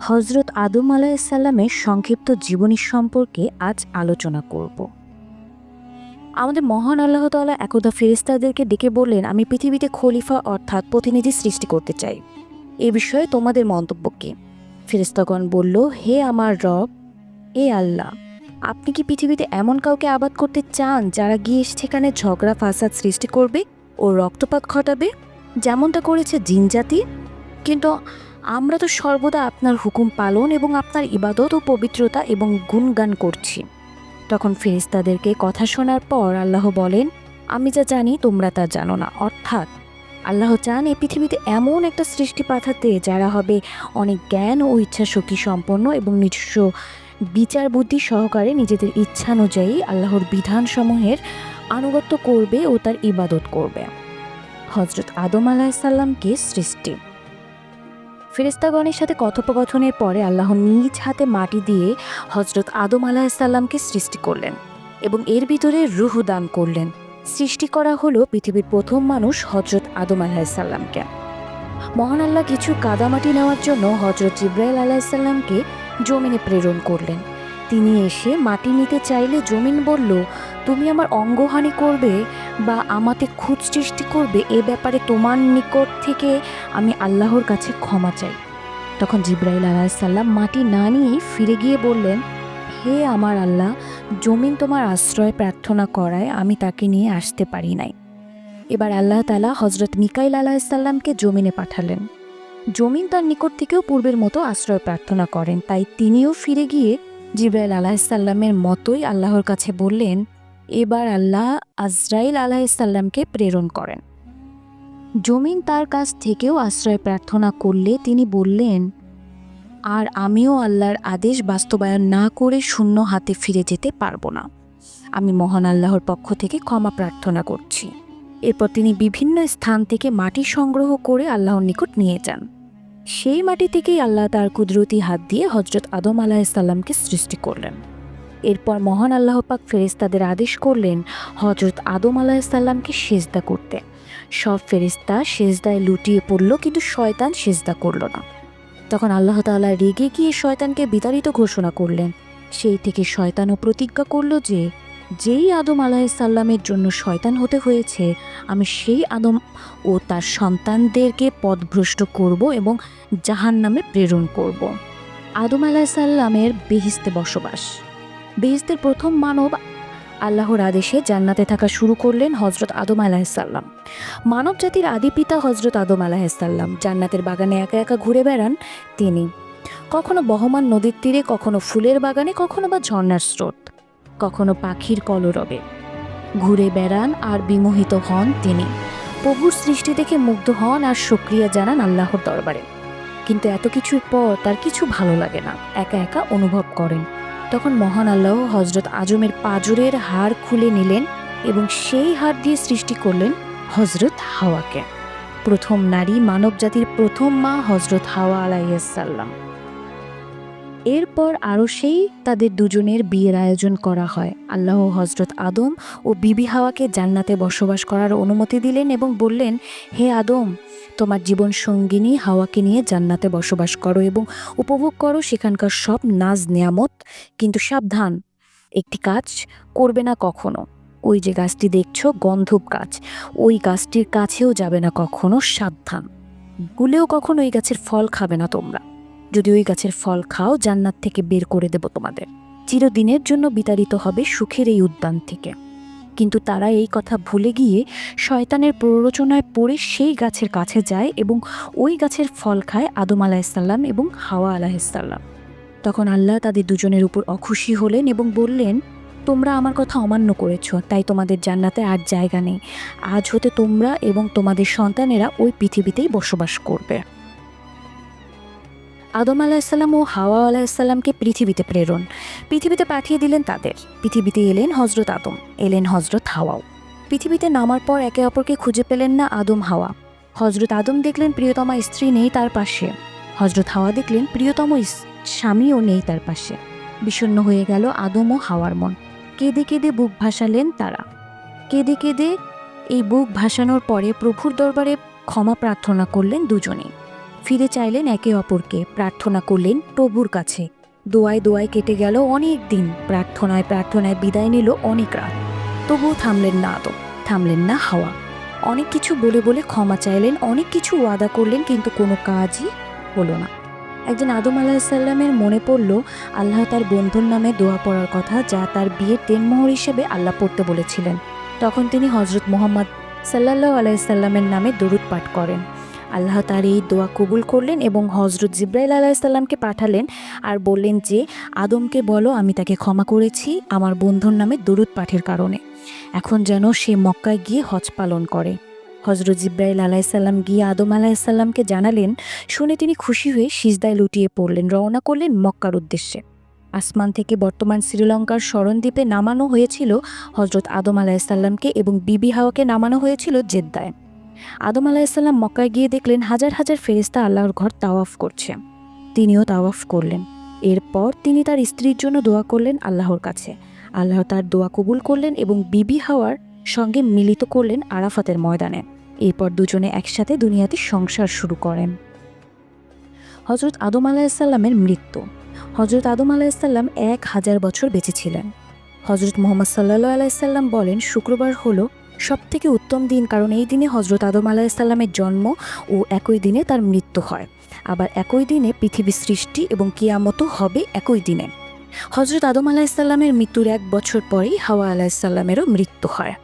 হজরত আদম আলাইসাল্লামের সংক্ষিপ্ত জীবনী সম্পর্কে আজ আলোচনা করব। আমাদের মহান আল্লাহ তাআলা একদা ফেরেস্তাদেরকে ডেকে বললেন, আমি পৃথিবীতে খলিফা অর্থাৎ প্রতিনিধি সৃষ্টি করতে চাই। এ বিষয়ে তোমাদের মন্তব্য কি? ফেরেস্তাগণ বলল, হে আমার রব, এ আল্লাহ, আপনি কি পৃথিবীতে এমন কাউকে আবাদ করতে চান যারা গিয়ে সেখানে ঝগড়া, ফাসাদ সৃষ্টি করবে ও রক্তপাত ঘটাবে? যেমনটা করেছে জিনজাতি কিন্তু আমরা তো সর্বদা আপনার হুকুম পালন এবং আপনার ইবাদত ও পবিত্রতা এবং গুণগান করছি। তখন ফেরেস্তাদেরকে কথা শোনার পর আল্লাহ বলেন, আমি যা জানি তোমরা তা জানো না। অর্থাৎ আল্লাহ চান এই পৃথিবীতে এমন একটা সৃষ্টি পাঠাতে যারা হবে অনেক জ্ঞান ও ইচ্ছা শক্তি সম্পন্ন এবং নিজস্ব বিচার বুদ্ধি সহকারে নিজেদের ইচ্ছানুযায়ী আল্লাহর বিধানসমূহের আনুগত্য করবে ও তার ইবাদত করবে। হজরত আদম আলাহিসাল্লামকে সৃষ্টি। ফেরেস্তাগণের সাথে কথোপকথনের পরে আল্লাহ নিজ হাতে মাটি দিয়ে হজরত আদম আলাহিসাল্লামকে সৃষ্টি করলেন এবং এর ভিতরে রুহ দান করলেন। সৃষ্টি করা হলো পৃথিবীর প্রথম মানুষ হজরত আদম আলাহিসাল্লামকে মহান আল্লাহ কিছু কাদামাটি নেওয়ার জন্য হজরত জিব্রাইল আলাহিসাল্লামকে জমিনে প্রেরণ করলেন। তিনি এসে মাটি নিতে চাইলে জমিন বলল, তুমি আমার অঙ্গহানি করবে বা আমাতে খুঁত সৃষ্টি করবে এ ব্যাপারে তোমার নিকট থেকে আমি আল্লাহর কাছে ক্ষমা চাই। তখন জিব্রাইল আলাহিসাল্লাম মাটি না নিয়ে ফিরে গিয়ে বললেন, হে আমার আল্লাহ, জমিন তোমার আশ্রয় প্রার্থনা করায়, আমি তাকে নিয়ে আসতে পারি নাই। এবার আল্লাহ তালা হজরত মিকাইল আলাহিসাল্লামকে জমিনে পাঠালেন। জমিন তার নিকট থেকেও পূর্বের মতো আশ্রয় প্রার্থনা করেন, তাই তিনিও ফিরে গিয়ে জিব্রাইল আলাহিসাল্লামের মতোই আল্লাহর কাছে বললেন এবার আল্লাহ আজরাইল আলাহিসাল্লামকে প্রেরণ করেন। জমিন তার কাছ থেকেও আশ্রয় প্রার্থনা করলে তিনি বললেন, আর আমিও আল্লাহর আদেশ বাস্তবায়ন না করে শূন্য হাতে ফিরে যেতে পারব না। আমি মহান আল্লাহর পক্ষ থেকে ক্ষমা প্রার্থনা করছি। এরপর তিনি বিভিন্ন স্থান থেকে মাটি সংগ্রহ করে আল্লাহর নিকট নিয়ে যান। সেই মাটি থেকেই আল্লাহ তার কুদরতি হাত দিয়ে হজরত আদম আলাহিসাল্লামকে সৃষ্টি করলেন। এরপর মহান আল্লাহ পাক ফেরেস্তাদের আদেশ করলেন হজরত আদম আলাহিসাল্লামকে সেজদা করতে। সব ফেরিস্তা সেজদায় লুটিয়ে পড়ল, কিন্তু শয়তান সেজদা করল না। তখন আল্লাহ তাআলা রেগে গিয়ে শয়তানকে বিতাড়িত ঘোষণা করলেন। সেই থেকে শয়তানও প্রতিজ্ঞা করল যে, যেই আদম আলাহিসাল্লামের জন্য শয়তান হতে হয়েছে, আমি সেই আদম ও তার সন্তানদেরকে পথভ্রষ্ট করব এবং জাহান নামে প্রেরণ করব। আদম আলাহিসাল্লামের বেহিস্তে বসবাস। বেহিস্তের প্রথম মানব আল্লাহর আদেশে জান্নাতে থাকা শুরু করলেন হজরত আদম আলাহিসাল্লাম মানব জাতির আদি পিতা হজরত আদম আলাহিসাল্লাম জান্নাতের বাগানে একা একা ঘুরে বেড়ান তিনি। কখনো বহমান নদীর তীরে, কখনো ফুলের বাগানে, কখনো বা ঝর্ণার স্রোত। কখনো পাখির কলরবে। ঘুরে বেড়ান আর বিমোহিত হন তিনি। প্রভুর সৃষ্টি দেখে মুগ্ধ হন আর সক্রিয়া জানান আল্লাহর দরবারে। কিন্তু এত কিছুর পর তার কিছু ভালো লাগে না। একা একা অনুভব করেন। তখন মহান আল্লাহ হজরত আজমের পাজরের হাড় খুলে নিলেন এবং সেই হাড় দিয়ে সৃষ্টি করলেন হজরত হাওয়াকে। প্রথম নারী মানব জাতির প্রথম মা হজরত হাওয়া আলাইসাল্লাম এরপর আরও সেই তাদের দুজনের বিয়ের আয়োজন করা হয়। আল্লাহ হজরত আদম ও বিবি হাওয়াকে জান্নাতে বসবাস করার অনুমতি দিলেন এবং বললেন, হে আদম তোমার জীবন সঙ্গিনী হাওয়াকে নিয়ে জান্নাতে বসবাস করো এবং উপভোগ করো সেখানকার সব নাজ নিয়ামত। কিন্তু সাবধান, একটি কাজ করবে না কখনো। ওই যে গাছটি দেখছ, গন্ধব গাছ। ওই গাছটির কাছেও যাবে না কখনো, সাবধান। গুলেও কখনো ওই গাছের ফল খাবে না তোমরা। যদি ওই গাছের ফল খাও, জান্নাত থেকে বের করে দেব তোমাদের। চিরদিনের জন্য বিতাড়িত হবে সুখের এই উদ্যান থেকে। কিন্তু তারা এই কথা ভুলে গিয়ে শয়তানের প্ররোচনায় পড়ে সেই গাছের কাছে যায় এবং ওই গাছের ফল খায় আদম আলাহিসাল্লাম এবং হাওয়া আলাহিসাল্লাম তখন আল্লাহ তাদের দুজনের উপর অখুশি হলেন এবং বললেন, তোমরা আমার কথা অমান্য করেছ, তাই তোমাদের জান্নাতে আর জায়গা নেই। আজ হতে তোমরা এবং তোমাদের সন্তানেরা ওই পৃথিবীতেই বসবাস করবে। আদম আলাহিসাল্লাম ও হাওয়া আলাহিসাল্লামকে পৃথিবীতে প্রেরণ। পৃথিবীতে পাঠিয়ে দিলেন তাদের। পৃথিবীতে এলেন হজরত আদম, এলেন হজরত হাওয়াও। পৃথিবীতে নামার পর একে অপরকে খুঁজে পেলেন না আদম হাওয়া। হজরত আদম দেখলেন প্রিয়তমা স্ত্রী নেই তার পাশে। হজরত হাওয়া দেখলেন প্রিয়তম স্বামীও নেই তার পাশে। বিষণ্ণ হয়ে গেল আদম ও হাওয়ার মন। কেঁদে কেঁদে বুক ভাসালেন তারা। কেঁদে কেঁদে এই বুক ভাসানোর পরে প্রভুর দরবারে ক্ষমা প্রার্থনা করলেন দুজনেই। ফিরে চাইলেন একে অপরকে। প্রার্থনা করলেন প্রভুর কাছে। দোয়ায় দোয়ায় কেটে গেল অনেক দিন। প্রার্থনায় প্রার্থনায় বিদায় নিল অনেক রাত। তবুও থামলেন না আদম, থামলেন না হাওয়া। অনেক কিছু বলে বলে ক্ষমা চাইলেন, অনেক কিছু ওয়াদা করলেন, কিন্তু কোনো কাজই হলো না। একদিন আদম আলাহিসাল্লামের মনে পড়ল, আল্লাহ তার বন্ধুর নামে দোয়া পড়ার কথা যা তার বিয়ের দেনমোহর হিসেবে আল্লাহ পড়তে বলেছিলেন। তখন তিনি হজরত মোহাম্মদ সাল্লাহ আলাইসাল্লামের নামে দরুদ পাঠ করেন। আল্লাহ তার এই দোয়া কবুল করলেন এবং হজরত জিব্রাইল আলাইসাল্লামকে পাঠালেন আর বললেন যে, আদমকে বলো, আমি তাকে ক্ষমা করেছি আমার বন্ধুর নামে দরুদ পাঠের কারণে। এখন যেন সে মক্কায় গিয়ে হজ পালন করে। হজরত জিব্রাইল আলাইসাল্লাম গিয়ে আদম আলাইসাল্লামকে জানালেন। শুনে তিনি খুশি হয়ে সিজদায় লুটিয়ে পড়লেন, রওনা করলেন মক্কার উদ্দেশ্যে। আসমান থেকে বর্তমান শ্রীলঙ্কার স্মরণদ্বীপে নামানো হয়েছিল হজরত আদম আলাইসাল্লামকে এবং বিবি হাওয়াকে নামানো হয়েছিল জেদ্দায়। আদম আলাইসাল্লাম মক্কায় গিয়ে দেখলেন হাজার হাজার ফেরেস্তা আল্লাহর ঘর তাওয়াফ করছে। তিনিও তাওয়াফ করলেন। এরপর তিনি তার স্ত্রীর জন্য দোয়া করলেন আল্লাহর কাছে। আল্লাহ তার দোয়া কবুল করলেন এবং বিবি হাওয়ার সঙ্গে মিলিত করলেন আরাফাতের ময়দানে। এরপর দুজনে একসাথে দুনিয়াতে সংসার শুরু করেন। হজরত আদম আলাহিসাল্লামের মৃত্যু। হজরত আদম আলাহিসাল্লাম এক হাজার বছর বেঁচে ছিলেন। হজরত মোহাম্মদ সাল্লা আলাইসাল্লাম বলেন, শুক্রবার হলো সব থেকে উত্তম দিন কারণ এই দিনে হজরত আদম আলাহিসাল্লামের জন্ম ও একই দিনে তার মৃত্যু হয়। আবার একই দিনে পৃথিবীর সৃষ্টি এবং কিয়ামতও হবে একই দিনে। হজরত আদম আলাহিসাল্লামের মৃত্যুর এক বছর পরেই হাওয়া আলাহিসাল্লামেরও মৃত্যু হয়।